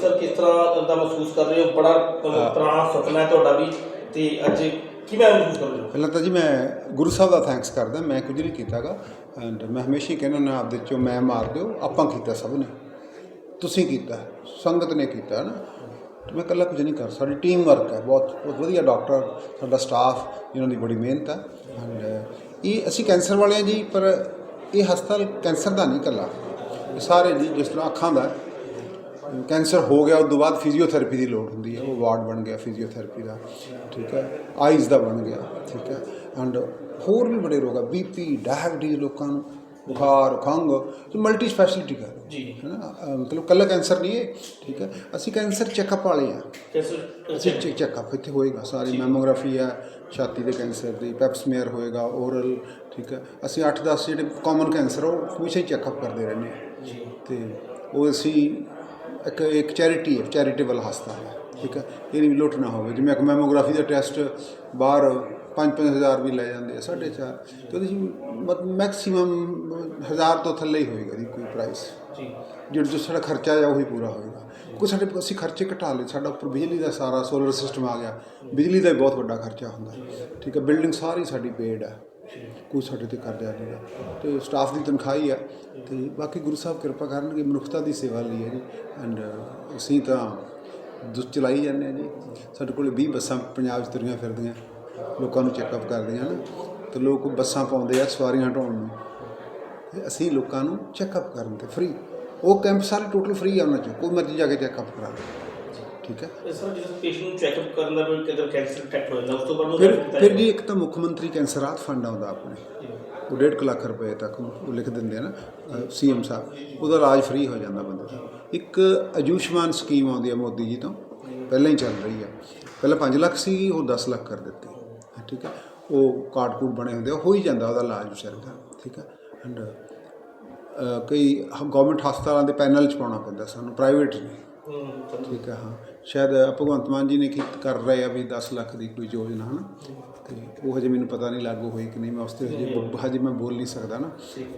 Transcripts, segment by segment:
Sir ਕਿਸ ਤਰ੍ਹਾਂ ਦਾ ਮਹਿਸੂਸ ਕਰ ਰਹੇ ਹੋ? ਬੜਾ ਪੁਰਾਣਾ ਸੁਪਨਾ ਹੈ ਤੁਹਾਡਾ ਵੀ ਤੇ ਅੱਜ ਕਿਵੇਂ ਮਹਿਸੂਸ ਕਰ ਰਹੇ ਹੋ? ਪਹਿਲਾਂ ਤਾਂ ਜੀ ਮੈਂ ਗੁਰੂ ਸਾਹਿਬ ਦਾ ਥੈਂਕਸ ਕਰਦਾ ਮੈਂ ਕੁਝ ਨਹੀਂ ਕੀਤਾਗਾ। ਐਂਡ ਮੈਂ ਹਮੇਸ਼ਾ ਹੀ ਕਹਿੰਦਾ ਨਾ ਆਪਦੇ ਚੋਂ ਮੈਂ ਮਾਰ ਦਿਓ ਆਪਾਂ ਕੀਤਾ ਸਭ ਨੇ। ਤੁਸੀਂ ਕੀਤਾ ਸੰਗਤ ਨੇ ਕੀਤਾ ਨਾ ਮੈਂ ਇਕੱਲਾ ਕੁਝ ਨਹੀਂ ਕਰ ਸਾਡੀ ਟੀਮ ਵਰਕ ਹੈ ਬਹੁਤ ਬਹੁਤ ਵਧੀਆ ਡਾਕਟਰ ਸਾਡਾ ਸਟਾਫ ਇਹਨਾਂ ਦੀ ਬੜੀ ਮਿਹਨਤ ਹੈ ਐਂਡ ਇਹ ਅਸੀਂ ਕੈਂਸਰ ਵਾਲੇ ਹਾਂ ਜੀ ਪਰ ਇਹ ਹਸਪਤਾਲ ਕੈਂਸਰ ਦਾ ਨਹੀਂ ਇਕੱਲਾ। ਸਾਰੇ ਜੀ ਜਿਸ ਤਰ੍ਹਾਂ ਅੱਖਾਂ ਦਾ ਕੈਂਸਰ ਹੋ ਗਿਆ ਉਸ ਤੋਂ ਬਾਅਦ ਫਿਜ਼ੀਓਥੈਰੇਪੀ ਦੀ ਲੋੜ ਹੁੰਦੀ ਹੈ। ਉਹ ਵਾਰਡ ਬਣ ਗਿਆ ਫਿਜ਼ੀਓਥੈਰੇਪੀ ਦਾ ਠੀਕ ਹੈ। ਆਈਜ਼ ਦਾ ਬਣ ਗਿਆ ਠੀਕ ਹੈ। ਐਂਡ ਹੋਰ ਵੀ ਬੜੇ ਰੋਗ ਆ ਬੀਪੀ ਡਾਇਬਟੀਜ਼ ਲੋਕਾਂ ਨੂੰ ਬੁਖਾਰ ਤੇ ਮਲਟੀ ਸਪੈਸ਼ਲਿਟੀ ਕਰ ਜੀ। ਹੈ ਨਾ ਮਤਲਬ ਕੱਲਾ ਕੈਂਸਰ ਨਹੀਂ ਹੈ ਠੀਕ ਹੈ। ਅਸੀਂ ਕੈਂਸਰ ਚੈੱਕਅਪ ਵਾਲੇ ਆ। ਕੈਂਸਰ ਅਸੀਂ ਚੈੱਕ ਚੈੱਕਅਪ ਇੱਥੇ ਹੋਏਗਾ ਸਾਰੀ ਮੈਮੋਗ੍ਰਾਫੀ ਹੈ ਛਾਤੀ ਦੇ ਕੈਂਸਰ ਦੀ ਪੈਪਸਮੀਅਰ ਹੋਏਗਾ ਓਰਲ ਠੀਕ ਹੈ। ਅਸੀਂ 8-10 ਜਿਹੜੇ ਕਾਮਨ ਕੈਂਸਰ ਉਹ ਹਮੇਸ਼ਾ ਹੀ ਚੈੱਕਅਪ ਕਰਦੇ ਰਹਿੰਦੇ ਹਾਂ ਜੀ। ਤੇ ਉਹ ਅਸੀਂ ਇੱਕ ਇੱਕ ਚੈਰਿਟੀ ਹੈ ਚੈਰੀਟੇਬਲ ਹਸਪਤਾਲ ਹੈ। ਠੀਕ ਹੈ? ਇਹ ਨਹੀਂ ਵੀ ਲੁੱਟ ਨਾ ਹੋਵੇ। ਜਿਵੇਂ ਇੱਕ ਮੈਮੋਗ੍ਰਾਫੀ ਦਾ ਟੈਸਟ ਬਾਹਰ 5-5000 ਵੀ ਲੈ ਜਾਂਦੇ ਆ 4.5 ਤੇ ਉਹਦੇ ਚ ਮੈਕਸਿਮਮ 1000 ਤੋਂ ਥੱਲੇ ਹੀ ਹੋਏਗਾ ਜੀ ਕੋਈ ਪ੍ਰਾਈਸ ਜੀ। ਜਿਹੜਾ ਜੋ ਸਾਡਾ ਖਰਚਾ ਹੈ ਉਹੀ ਪੂਰਾ ਹੋਏਗਾ। ਕੋਈ ਸਾਡੇ ਅਸੀਂ ਖਰਚੇ ਘਟਾ ਲਏ। ਸਾਡਾ ਉੱਪਰ ਬਿਜਲੀ ਦਾ ਸਾਰਾ ਸੋਲਰ ਸਿਸਟਮ ਆ ਗਿਆ। ਬਿਜਲੀ ਦਾ ਵੀ ਬਹੁਤ ਵੱਡਾ ਖਰਚਾ ਹੁੰਦਾ। ਠੀਕ ਹੈ? ਬਿਲਡਿੰਗ ਸਾਰੀ ਸਾਡੀ ਪੇਡ ਹੈ। ਕੋਈ ਸਾਡੇ ਤੇ ਕਰ ਨਹੀਂ ਹੈ। ਤੇ ਸਟਾਫ ਦੀ ਤਨਖਾਹ ਹੀ ਆ ਤੇ ਬਾਕੀ ਗੁਰੂ ਸਾਹਿਬ ਕਿਰਪਾ ਕਰਨਗੇ, ਮਨੁੱਖਤਾ ਦੀ ਸੇਵਾ ਲਈ ਹੈ ਜੀ। ਐਂਡ ਅਸੀਂ ਤਾਂ ਦੁੱਧ ਚਲਾਈ ਜਾਂਦੇ ਹਾਂ ਜੀ। ਸਾਡੇ ਕੋਲ 20 ਬੱਸਾਂ ਪੰਜਾਬ 'ਚ ਤੁਰੀਆਂ ਫਿਰਦੀਆਂ, ਲੋਕਾਂ ਨੂੰ ਚੈੱਕਅਪ ਕਰਦੀਆਂ ਨਾ ਤੇ ਲੋਕ ਬੱਸਾਂ ਪਾਉਂਦੇ ਆ ਸਵਾਰੀਆਂ ਹਟਾਉਣ ਨੂੰ। ਤੇ ਅਸੀਂ ਲੋਕਾਂ ਨੂੰ ਚੈੱਕਅਪ ਕਰਨ ਤੇ ਫ੍ਰੀ ਉਹ ਕੈਂਪ ਸਾਰੇ ਟੋਟਲ ਫ੍ਰੀ ਆ ਉਹਨਾਂ ਚ, ਕੋਈ ਮਰਜ਼ੀ ਜਾ ਕੇ ਚੈੱਕਅਪ ਕਰਾ ਲਓ ਠੀਕ ਹੈ। ਇਸ ਤਰ੍ਹਾਂ ਜਦੋਂ ਪੇਸ਼ੈਂਟ ਨੂੰ ਚੈੱਕਅਪ ਕਰਨ ਦਾ ਵੀ ਕਿਤੇ ਕੈਂਸਰ ਡਿਟੈਕਟ ਹੋ ਜਾਂਦਾ ਉਸ ਤੋਂ ਬਾਅਦ ਫਿਰ ਉਹਦਾ ਫਿਰ ਜੀ ਇੱਕ ਤਾਂ ਮੁੱਖ ਮੰਤਰੀ ਕੈਂਸਰਾਤ ਫੰਡ ਆਉਂਦਾ ਆਪਣੇ। ਉਹ 1.5 ਲੱਖ ਰੁਪਏ ਤੱਕ ਉਹ ਲਿਖ ਦਿੰਦੇ ਆ ਨਾ ਸੀਐਮ ਸਾਹਿਬ। ਉਹਦਾ ਇਲਾਜ ਫ੍ਰੀ ਹੋ ਜਾਂਦਾ ਬੰਦੇ ਦਾ। ਇੱਕ ਆਯੁਸ਼ਮਾਨ ਸਕੀਮ ਆਉਂਦੀ ਹੈ ਮੋਦੀ ਜੀ ਤੋਂ। ਪਹਿਲਾਂ ਹੀ ਚੱਲ ਰਹੀ ਹੈ ਪਹਿਲਾਂ 5 ਲੱਖ ਸੀ ਉਹ 10 ਲੱਖ ਕਰ ਦਿੱਤੀ। ਠੀਕ ਹੈ। ਉਹ ਕਾਰਡ ਕੂਡ ਬਣੇ ਹੁੰਦੇ ਹੋ ਹੀ ਜਾਂਦਾ ਉਹਦਾ ਇਲਾਜ ਵਿਚਾਰੇ ਦਾ ਠੀਕ ਹੈ। ਐਂਡ ਕਈ ਗਵਰਨਮੈਂਟ ਹਸਪਤਾਲਾਂ ਦੇ ਪੈਨਲ ਚ ਪਾਉਣਾ ਪੈਂਦਾ ਸਾਨੂੰ ਪ੍ਰਾਈਵੇਟ ਨਹੀਂ। ਠੀਕ ਹੈ ਹਾਂ। ਸ਼ਾਇਦ ਭਗਵੰਤ ਮਾਨ ਜੀ ਨੇ ਕੀ ਕਰ ਰਹੇ ਆ ਵੀ 10 ਲੱਖ ਦੀ ਕੋਈ ਯੋਜਨਾ ਹਨ? ਤੇ ਉਹ ਹਜੇ ਮੈਨੂੰ ਪਤਾ ਨਹੀਂ ਲਾਗੂ ਹੋਈ ਕਿ ਨਹੀਂ ਮੈਂ ਉਸ ਤੇ ਹਜੇ ਬ- ਹਜੇ ਮੈਂ ਬੋਲ ਨਹੀਂ ਸਕਦਾ ਨਾ।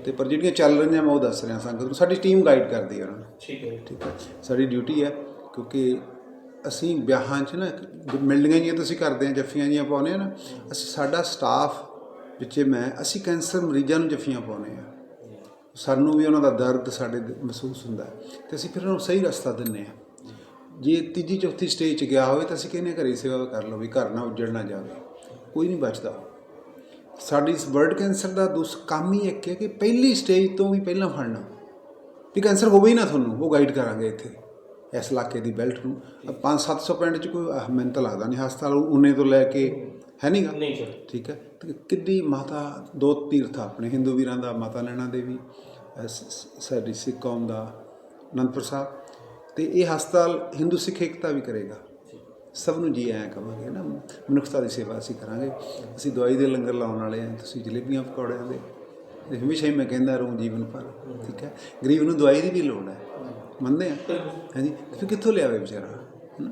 ਤੇ ਪਰ ਜਿਹੜੀਆਂ ਚੱਲ ਰਹੀਆਂ ਮੈਂ ਉਹ ਦੱਸ ਰਿਹਾ ਸੰਗਤ ਨੂੰ। ਸਾਡੀ ਟੀਮ ਗਾਈਡ ਕਰਦੀ ਹੈ ਉਹਨਾਂ ਨੂੰ ਠੀਕ ਹੈ। ਠੀਕ ਹੈ। ਸਾਡੀ ਡਿਊਟੀ ਹੈ ਕਿਉਂਕਿ ਅਸੀਂ ਵਿਆਹਾਂ 'ਚ ਨਾ ਜੋ ਮਿਲਣੀਆਂ ਜੀਆਂ ਤੁਸੀਂ ਕਰਦੇ ਆ ਜੱਫੀਆਂ ਜੀਆਂ ਪਾਉਂਦੇ ਆ ਨਾ। ਅਸੀਂ ਸਾਡਾ ਸਟਾਫ ਵਿੱਚੇ ਮੈਂ ਅਸੀਂ ਕੈਂਸਰ ਮਰੀਜ਼ਾਂ ਨੂੰ ਜੱਫੀਆਂ ਪਾਉਂਦੇ ਆ ਸਾਨੂੰ ਵੀ ਉਹਨਾਂ ਦਾ ਦਰਦ ਸਾਡੇ ਦ- ਮਹਿਸੂਸ ਹੁੰਦਾ ਹੈ। ਤੇ ਅਸੀਂ ਫਿਰ ਉਹਨਾਂ ਨੂੰ ਸਹੀ ਰਸਤਾ ਦਿੰਨੇ ਆ ਜੇ ਤੀਜੀ ਚੌਥੀ ਸਟੇਜ 'ਚ ਗਿਆ ਹੋਵੇ ਤਾਂ ਅਸੀਂ ਕਹਿੰਦੇ ਘਰੇ ਸੇਵਾ ਕਰ ਲਓ ਵੀ ਘਰ ਨਾ ਉੱਜੜ ਨਾ ਜਾਵੇ। ਕੋਈ ਨਹੀਂ ਬਚਦਾ। ਸਾਡੀ ਇਸ ਬਰਡ ਕੈਂਸਰ ਦਾ ਦੁਸ ਕੰਮ ਹੀ ਇੱਕ ਹੈ ਕਿ ਪਹਿਲੀ ਸਟੇਜ ਤੋਂ ਵੀ ਪਹਿਲਾਂ ਫੜਨਾ। ਵੀ ਕੈਂਸਰ ਹੋਵੇ ਹੀ ਨਾ ਤੁਹਾਨੂੰ ਉਹ ਗਾਈਡ ਕਰਾਂਗੇ ਇੱਥੇ ਇਸ ਇਲਾਕੇ ਦੀ ਬੈਲਟ ਨੂੰ। 5-700 ਪਿੰਡ 'ਚ ਕੋਈ ਮੈਨੂੰ ਤਾਂ ਲੱਗਦਾ ਨਹੀਂ ਹਸਪਤਾਲ ਉਨੇ ਤੋਂ ਲੈ ਕੇ ਹੈ ਨਹੀਂਗਾ ਨਹੀਂ ਸਰ। ਠੀਕ ਹੈ। ਤੇ ਕਿੱਡੀ ਮਾਤਾ ਦੋ ਤੀਰਥ ਆਪਣੇ ਹਿੰਦੂ ਵੀਰਾਂ ਦਾ ਮਾਤਾ ਨੈਣਾ ਦੇਵੀ ਸਾਡੀ ਸਿੱਖ ਕੌਮ ਦਾ ਅਨੰਦਪੁਰ ਸਾਹਿਬ। ਤੇ ਇਹ ਹਸਪਤਾਲ ਹਿੰਦੂ ਸਿੱਖ ਏਕਤਾ ਵੀ ਕਰੇਗਾ। ਸਭ ਨੂੰ ਜੀ ਆਇਆਂ ਕਵਾਂਗੇ ਨਾ, ਮਨੁੱਖਤਾ ਦੀ ਸੇਵਾ ਅਸੀਂ ਕਰਾਂਗੇ। ਅਸੀਂ ਦਵਾਈ ਦੇ ਲੰਗਰ ਲਾਉਣ ਵਾਲੇ ਹਾਂ ਤੁਸੀਂ ਜਲੇਬੀਆਂ ਪਕੌੜਿਆਂ ਦੇ। ਤੇ ਹਮੇਸ਼ਾ ਹੀ ਮੈਂ ਕਹਿੰਦਾ ਰਹੂੰ ਜੀਵਨ ਭਰ, ਠੀਕ ਹੈ? ਗਰੀਬ ਨੂੰ ਦਵਾਈ ਦੀ ਵੀ ਲੋੜ ਹੈ, ਮੰਨਦੇ ਆ? ਹਾਂਜੀ ਫਿਰ ਕਿੱਥੋਂ ਲਿਆਵੇ ਵਿਚਾਰਾ? ਹਨਾ?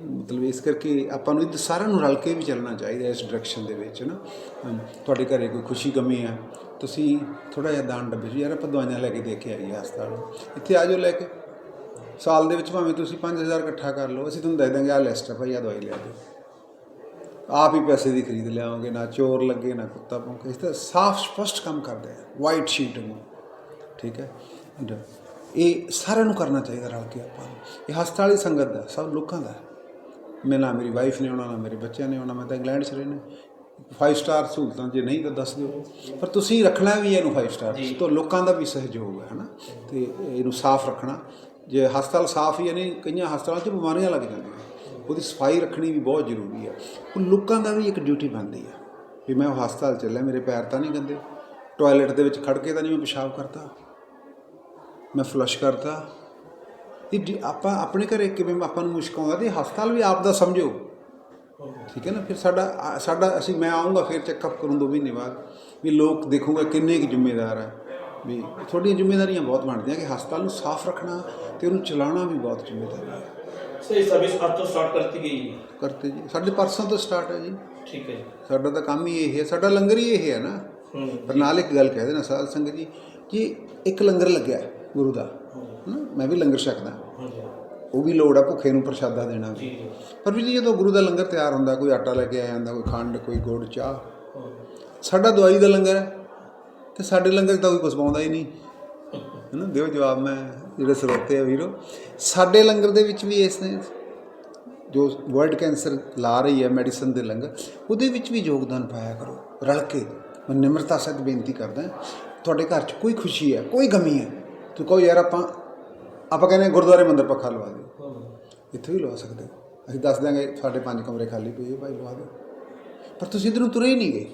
ਮਤਲਬ ਇਸ ਕਰਕੇ ਆਪਾਂ ਨੂੰ ਇਹ ਸਾਰਿਆਂ ਨੂੰ ਰਲ ਕੇ ਵੀ ਚੱਲਣਾ ਚਾਹੀਦਾ ਇਸ ਡਾਇਰੈਕਸ਼ਨ ਦੇ ਵਿੱਚ ਨਾ ਤੁਹਾਡੇ ਘਰੇ ਕੋਈ ਖੁਸ਼ੀ ਗਮੀ ਆ, ਤੁਸੀਂ ਥੋੜਾ ਜਿਹਾ ਦਾਨ ਡੱਬੇ ਯਾਰ ਆਪਾਂ ਦਵਾਈਆਂ ਲੈ ਕੇ ਦੇ ਕੇ ਆਈਏ ਹਸਪਤਾਲ ਇੱਥੇ ਆ ਜਾਓ ਲੈ ਕੇ। ਸਾਲ ਦੇ ਵਿੱਚ ਭਾਵੇਂ ਤੁਸੀਂ 5000 ਇਕੱਠਾ ਕਰ ਲਓ ਅਸੀਂ ਤੁਹਾਨੂੰ ਦੇ ਦਾਂਗੇ ਆ ਲਿਸਟ ਆ ਭਾਈ ਆ ਦਵਾਈ ਲਿਆ ਦਿਓ। ਆਪ ਹੀ ਪੈਸੇ ਦੀ ਖਰੀਦ ਲਿਆਓਗੇ ਨਾ ਚੋਰ ਲੱਗੇ ਨਾ ਕੁੱਤਾ ਭੌਂਕੇ ਇਸ ਤਰ੍ਹਾਂ ਸਾਫ਼ ਸਪਸ਼ਟ ਕੰਮ ਕਰਦੇ ਆ ਵਾਈਟ ਸ਼ੀਟ ਨੂੰ ਠੀਕ ਹੈ? ਇਹ ਸਾਰਿਆਂ ਨੂੰ ਕਰਨਾ ਚਾਹੀਦਾ ਰਲ ਕੇ ਆਪਾਂ ਇਹ ਹਸਪਤਾਲ ਸੰਗਤ ਦਾ ਸਭ ਲੋਕਾਂ ਦਾ। ਹੈ। ਮੈਂ ਨਾ ਮੇਰੀ ਵਾਈਫ ਨੇ ਆਉਣਾ ਨਾ ਮੇਰੇ ਬੱਚਿਆਂ ਨੇ ਆਉਣਾ ਮੈਂ ਤਾਂ ਇੰਗਲੈਂਡ 'ਚ ਰਹਿਣਾ। 5 ਸਟਾਰ ਸਹੂਲਤਾਂ ਜੇ ਨਹੀਂ ਤਾਂ ਦੱਸ ਦਿਓ। ਪਰ ਤੁਸੀਂ ਰੱਖਣਾ ਵੀ ਇਹਨੂੰ 5 ਸਟਾਰ ਤੋਂ ਲੋਕਾਂ ਦਾ ਵੀ ਸਹਿਯੋਗ ਹੈ ਹਨਾ? ਤੇ ਇਹਨੂੰ ਸਾਫ਼ ਰੱਖਣਾ। ਜੇ ਹਸਪਤਾਲ ਸਾਫ਼ ਹੀ ਹੈ ਨਹੀਂ, ਕਈਆਂ ਹਸਪਤਾਲਾਂ 'ਚ ਬਿਮਾਰੀਆਂ ਲੱਗ ਜਾਂਦੀਆਂ। ਉਹਦੀ ਸਫ਼ਾਈ ਰੱਖਣੀ ਵੀ ਬਹੁਤ ਜ਼ਰੂਰੀ ਹੈ। ਉਹ ਲੋਕਾਂ ਦਾ ਵੀ ਇੱਕ ਡਿਊਟੀ ਬਣਦੀ ਹੈ ਵੀ ਮੈਂ ਉਹ ਹਸਪਤਾਲ ਚੱਲਿਆ, ਮੇਰੇ ਪੈਰ ਤਾਂ ਨਹੀਂ ਗੰਦੇ। ਟਾਇਲਟ ਦੇ ਵਿੱਚ ਖੜ ਕੇ ਤਾਂ ਨਹੀਂ ਮੈਂ ਪਿਸ਼ਾਬ ਕਰਤਾ। ਮੈਂ ਫਲਸ਼ ਕਰਤਾ। ਇਹ ਆਪਾਂ ਆਪਣੇ ਘਰੇ ਕਿਵੇਂ ਆਪਾਂ ਨੂੰ ਮੁਸ਼ਕ ਆਉਂਦਾ, ਤੇ ਹਸਪਤਾਲ ਵੀ ਆਪ ਦਾ ਸਮਝੋ। ਠੀਕ ਹੈ ਨਾ? ਫਿਰ ਸਾਡਾ ਸਾਡਾ ਅਸੀਂ ਮੈਂ ਆਉਂਗਾ, ਫਿਰ ਚੈੱਕਅਪ ਕਰੂੰ ਦੋ ਮਹੀਨੇ ਬਾਅਦ। ਵੀ ਲੋਕ ਦੇਖੂਗਾ ਕਿੰਨੇ ਕੁ ਜ਼ਿੰਮੇਦਾਰ ਹੈ ਵੀ ਤੁਹਾਡੀਆਂ ਜ਼ਿੰਮੇਵਾਰੀਆਂ ਬਹੁਤ ਬਣਦੀਆਂ ਕਿ ਹਸਪਤਾਲ ਨੂੰ ਸਾਫ਼ ਰੱਖਣਾ ਤੇ ਉਹਨੂੰ ਚਲਾਉਣਾ ਵੀ ਬਹੁਤ ਜ਼ਿੰਮੇਵਾਰੀ ਹੈ। ਸਰ ਇਹ ਸਰਵਿਸ ਅੱਜ ਤੋਂ ਸਟਾਰਟ ਕਰਤੀ ਗਈ ਹੈ ਕਰਤੇ ਜੀ। ਸਾਡੇ ਪਰਸੋਂ ਤੋਂ ਸਟਾਰਟ ਹੈ ਜੀ। ਠੀਕ ਹੈ ਜੀ। ਸਾਡਾ ਤਾਂ ਕੰਮ ਹੀ ਇਹ ਹੈ। ਸਾਡਾ ਲੰਗਰ ਹੀ ਇਹ ਹੈ ਨਾ। ਹੂੰ। ਪਰ ਨਾਲ ਇੱਕ ਗੱਲ ਕਹਿ ਦੇਣਾ ਸਾਧ ਸੰਗਤ ਜੀ ਕਿ ਇੱਕ ਲੰਗਰ ਲੱਗਿਆ ਗੁਰੂ ਦਾ। ਹਨਾ? ਮੈਂ ਵੀ ਲੰਗਰ ਛਕਦਾ। ਉਹ ਵੀ ਲੋੜ ਆ ਭੁੱਖੇ ਨੂੰ ਪ੍ਰਸ਼ਾਦਾ ਦੇਣਾ ਵੀ। ਪਰ ਵੀ ਜਦੋਂ ਗੁਰੂ ਦਾ ਲੰਗਰ ਤਿਆਰ ਹੁੰਦਾ ਕੋਈ ਆਟਾ ਲੈ ਕੇ ਆ ਜਾਂਦਾ ਕੋਈ ਖੰਡ ਕੋਈ ਗੁੜ ਚਾਹ। ਸਾਡਾ ਦਵਾਈ ਦਾ ਲੰਗਰ ਹੈ। ਤੇ ਸਾਡੇ ਲੰਗਰ ਤਾਂ ਕੋਈ ਕੁਛ ਪਾਉਂਦਾ ਹੀ ਨਹੀਂ। ਹੈਨਾ? ਦਿਓ ਜਵਾਬ ਮੈਂ, ਜਿਹੜੇ ਸਰੋਤੇ ਆ ਵੀਰੋ। ਸਾਡੇ ਲੰਗਰ ਦੇ ਵਿੱਚ ਵੀ ਇਸ ਨੇ ਜੋ ਵਰਲਡ ਕੈਂਸਰ ਲਾ ਰਹੀ ਹੈ ਮੈਡੀਸਨ ਦੇ ਲੰਗਰ, ਉਹਦੇ ਵਿੱਚ ਵੀ ਯੋਗਦਾਨ ਪਾਇਆ ਕਰੋ, ਰਲ ਕੇ। ਮੈਂ ਨਿਮਰਤਾ ਸਹਿਤ ਬੇਨਤੀ ਕਰਦਾ ਤੁਹਾਡੇ ਘਰ 'ਚ ਕੋਈ ਖੁਸ਼ੀ ਹੈ, ਕੋਈ ਗਮੀ ਹੈ ਤੂੰ ਕਹੋ ਯਾਰ ਆਪਾਂ ਆਪਾਂ ਕਹਿੰਦੇ ਹਾਂ ਗੁਰਦੁਆਰੇ ਮੰਦਰ ਪੱਖਾ ਲਵਾ ਦਿਓ। ਇੱਥੇ ਵੀ ਲਵਾ ਸਕਦੇ ਅਸੀਂ ਦੱਸ ਦਿਆਂਗੇ ਸਾਡੇ ਪੰਜ ਕਮਰੇ ਖਾਲੀ ਪਏ ਆ ਭਾਈ, ਲਵਾ ਦਿਓ। ਪਰ ਤੁਸੀਂ ਇੱਧਰ ਨੂੰ ਤੁਰੇ ਹੀ ਨਹੀਂ ਗਏ।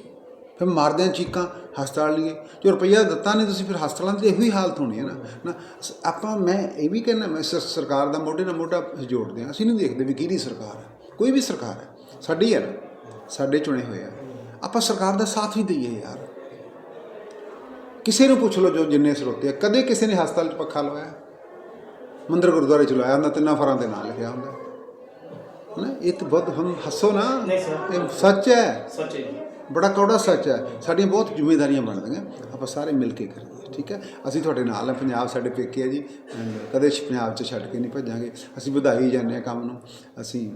ਫਿਰ ਮਾਰਦੇ ਆ ਚੀਕਾਂ ਹਸਪਤਾਲ ਲਈਏ। ਜੋ ਰੁਪਈਆ ਦਿੱਤਾ ਨਹੀਂ ਤੁਸੀਂ ਫਿਰ ਹਸਪਤਾਲਾਂ 'ਚ ਇਹੋ ਹੀ ਹਾਲਤ ਹੋਣੀ ਹੈ ਨਾ। ਨਾ ਆਪਾਂ ਮੈਂ ਇਹ ਵੀ ਕਹਿੰਦਾ ਮੈਂ ਸਰਕਾਰ ਦਾ ਮੋਢੇ ਨਾਲ ਮੋਢਾ ਜੋੜਦੇ ਹਾਂ। ਅਸੀਂ ਨਹੀਂ ਦੇਖਦੇ ਵੀ ਕਿਹਦੀ ਸਰਕਾਰ ਹੈ। ਕੋਈ ਵੀ ਸਰਕਾਰ ਹੈ। ਸਾਡੀ ਹੈ ਨਾ। ਸਾਡੇ ਚੁਣੇ ਹੋਏ ਆ। ਆਪਾਂ ਸਰਕਾਰ ਦਾ ਸਾਥ ਵੀ ਦਈਏ ਯਾਰ। ਕਿਸੇ ਨੂੰ ਪੁੱਛ ਲਓ ਜੋ ਜਿੰਨੇ ਸਰੋਤੇ ਆ। ਕਦੇ ਕਿਸੇ ਨੇ ਹਸਪਤਾਲ 'ਚ ਪੱਖਾ ਲਵਾਇਆ? ਮੰਦਰ ਗੁਰਦੁਆਰੇ ਚ ਲਾਇਆ ਹੁੰਦਾ ਤਿੰਨਾਂ ਫਰਾਂ ਦੇ ਨਾਂ ਲਿਖਿਆ ਹੁੰਦਾ। ਨਾ ਇਹ ਤਾਂ ਬਹੁਤ ਹਮ ਹੱਸੋ ਨਾ। ਇਹ ਸੱਚ ਹੈ। ਸੱਚ ਹੈ ਬੜਾ ਕੌੜਾ ਸੱਚ ਹੈ। ਸਾਡੀਆਂ ਬਹੁਤ ਜ਼ਿੰਮੇਵਾਰੀਆਂ ਬਣਦੀਆਂ। ਆਪਾਂ ਸਾਰੇ ਮਿਲ ਕੇ ਕਰੀਏ, ਠੀਕ ਹੈ? ਅਸੀਂ ਤੁਹਾਡੇ ਨਾਲ ਹਾਂ। ਪੰਜਾਬ ਸਾਡੇ ਪੇਕੇ ਹੈ ਜੀ। ਕਦੇ ਪੰਜਾਬ 'ਚ ਛੱਡ ਕੇ ਨਹੀਂ ਭੱਜਾਂਗੇ। ਅਸੀਂ ਵਧਾਈ ਜਾਂਦੇ ਹਾਂ ਕੰਮ ਨੂੰ। ਅਸੀਂ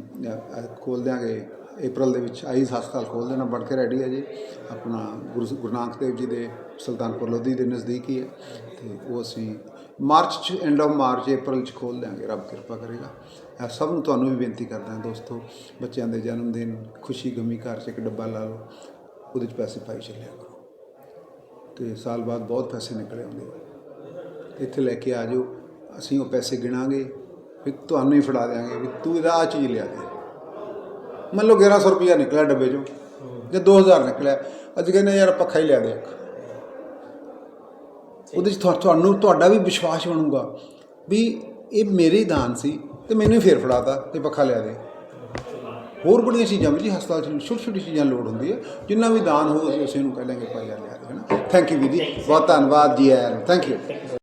ਖੋਲ ਦਿਆਂਗੇ। ਅਪ੍ਰੈਲ ਦੇ ਵਿੱਚ ਆਈਸ ਹਸਪਤਾਲ ਖੋਲ ਦੇਣਾ, ਬਣ ਕੇ ਰੈਡੀ ਹੈ ਜੀ। ਆਪਣਾ ਗੁਰੂ ਗੁਰੂ ਨਾਨਕ ਦੇਵ ਜੀ ਦੇ ਸੁਲਤਾਨਪੁਰ ਲੋਧੀ ਦੇ ਨਜ਼ਦੀਕ ਹੀ ਹੈ। ਤੇ ਉਹ ਅਸੀਂ ਮਾਰਚ ਚ ਐਂਡ ਆਫ ਮਾਰਚ ਅਪ੍ਰੈਲ ਚ ਖੋਲ ਦਿਆਂਗੇ। ਰੱਬ ਕਿਰਪਾ ਕਰੇਗਾ। ਸਭ ਨੂੰ ਤੁਹਾਨੂੰ ਵੀ ਬੇਨਤੀ ਕਰਦਾ ਹਾਂ ਦੋਸਤੋ। ਬੱਚਿਆਂ ਦੇ ਜਨਮ ਦਿਨ ਖੁਸ਼ੀ ਗਮੀ ਘਰ 'ਚ ਇੱਕ ਡੱਬਾ ਲਾ ਲਓ। ਉਹਦੇ 'ਚ ਪੈਸੇ ਪਾਈ ਚੱਲਿਆ ਕਰੋ। ਤੇ ਸਾਲ ਬਾਅਦ ਬਹੁਤ ਪੈਸੇ ਨਿਕਲੇ ਆਉਂਦੇ ਇੱਥੇ ਲੈ ਕੇ ਆ ਜਾਓ, ਅਸੀਂ ਉਹ ਪੈਸੇ ਗਿਣਾਂਗੇ, ਫਿਰ ਤੁਹਾਨੂੰ ਹੀ ਫੜਾ ਦਿਆਂਗੇ ਵੀ ਤੂੰ ਇਹਦਾ ਆ ਚੀਜ਼ ਲਿਆ ਦੇ। ਮੰਨ ਲਓ 1100 ਰੁਪਇਆ ਨਿਕਲਿਆ ਡੱਬੇ 'ਚੋਂ, ਜਾਂ 2000 ਨਿਕਲਿਆ, ਅੱਜ ਕਹਿੰਦੇ ਯਾਰ ਪੱਖਾ ਹੀ ਲਿਆ ਦੇ ਉਹਦੇ 'ਚ ਤੁਹਾਨੂੰ, ਤੁਹਾਡਾ ਵੀ ਵਿਸ਼ਵਾਸ ਬਣੂਗਾ ਵੀ ਇਹ ਮੇਰੇ ਦਾਨ ਸੀ ਤੇ ਮੈਨੂੰ ਹੀ ਫੇਰ ਫੜਾਤਾ ਤੇ ਪੱਖਾ ਲਿਆ ਦੇ। ਹੋਰ ਬੜੀਆਂ ਚੀਜ਼ਾਂ ਵੀ ਜੀ ਹਸਪਤਾਲ 'ਚ ਛੋਟੀ ਛੋਟੀ ਚੀਜ਼ਾਂ ਲੋੜ ਹੁੰਦੀ ਹੈ। ਜਿੰਨਾ ਵੀ ਦਾਨ ਹੋ ਅਸੀਂ ਉਸੇ ਨੂੰ ਕਹਿ ਲਾਂਗੇ ਭਾਈ ਯਾਰ ਲਿਆ ਦੇ ਹੈ ਨਾ? ਥੈਂਕ ਯੂ ਵੀਰ ਜੀ। ਬਹੁਤ ਧੰਨਵਾਦ ਜੀ ਆਇਆਂ ਨੂੰ। Thank you